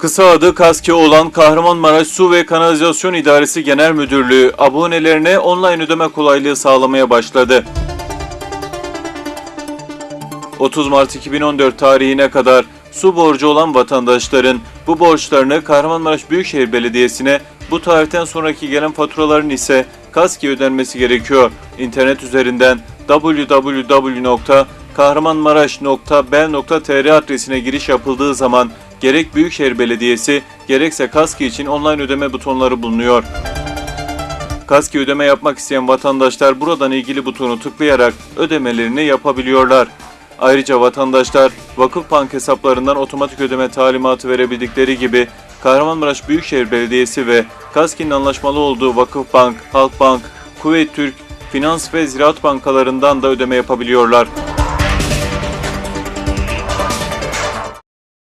Kısa adı KASKİ olan Kahramanmaraş Su ve Kanalizasyon İdaresi Genel Müdürlüğü abonelerine online ödeme kolaylığı sağlamaya başladı. 30 Mart 2014 tarihine kadar su borcu olan vatandaşların bu borçlarını Kahramanmaraş Büyükşehir Belediyesi'ne bu tarihten sonraki gelen faturaların ise KASKİ ödenmesi gerekiyor. İnternet üzerinden www.kahramanmaraş.bel.tr adresine giriş yapıldığı zaman gerek Büyükşehir Belediyesi gerekse KASKİ için online ödeme butonları bulunuyor. KASKİ ödeme yapmak isteyen vatandaşlar buradan ilgili butonu tıklayarak ödemelerini yapabiliyorlar. Ayrıca vatandaşlar Vakıfbank hesaplarından otomatik ödeme talimatı verebildikleri gibi Kahramanmaraş Büyükşehir Belediyesi ve KASKİ'nin anlaşmalı olduğu Vakıfbank, Halkbank, Kuveyt Türk, Finans ve Ziraat bankalarından da ödeme yapabiliyorlar.